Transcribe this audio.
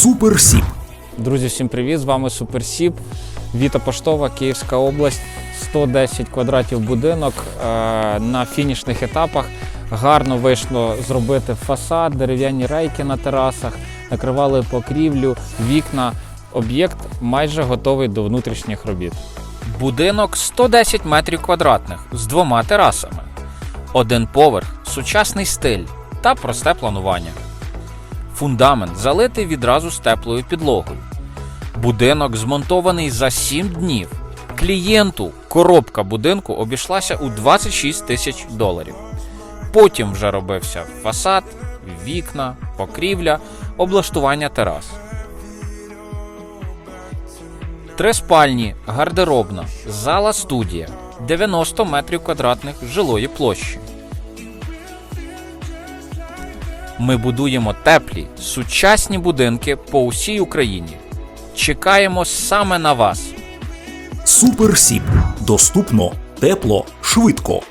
Суперсіп. Друзі, всім привіт! З вами Суперсіп, Віта Поштова, Київська область, 110 квадратів будинок. Е, На фінішних етапах гарно вийшло зробити фасад, дерев'яні рейки на терасах, накривали покрівлю, вікна. Об'єкт майже готовий до внутрішніх робіт. Будинок 110 метрів квадратних з двома терасами. Один поверх, сучасний стиль та просте планування. Фундамент залитий відразу з теплою підлогою. Будинок змонтований за 7 днів. Клієнту коробка будинку обійшлася у 26 тисяч доларів. Потім вже робився фасад, вікна, покрівля, облаштування терас. Три спальні, гардеробна, зала студія, 90 метрів квадратних жилої площі. Ми будуємо теплі, сучасні будинки по усій Україні. Чекаємо саме на вас. Суперсіп. Доступно, тепло, швидко.